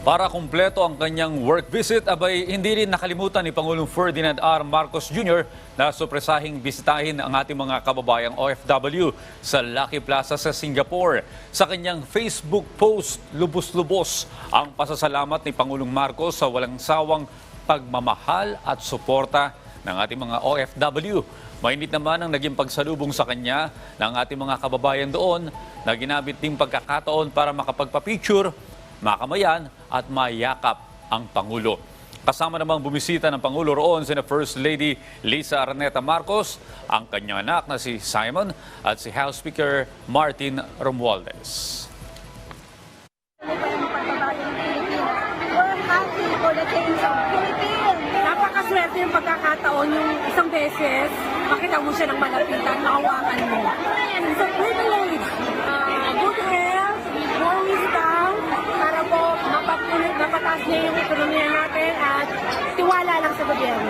Para kumpleto ang kanyang work visit, abay hindi rin nakalimutan ni Pangulong Ferdinand R. Marcos Jr. na supresahing bisitahin ang ating mga kababayang OFW sa Lucky Plaza sa Singapore. Sa kanyang Facebook post, lubos-lubos ang pasasalamat ni Pangulong Marcos sa walang sawang pagmamahal at suporta ng ating mga OFW. Mainit naman ang naging pagsalubong sa kanya ng ating mga kababayan doon na ginamit ding pagkakataon para makapagpa-picture, makamayan at mayakap ang Pangulo. Kasama namang bumisita ng Pangulo roon sina First Lady Lisa Araneta Marcos, ang kanyang anak na si Simon at si House Speaker Martin Romualdez. Napakaswerte yung pagkakataon yung isang beses, makita mo siya ng malapitan, makawakan 这个点。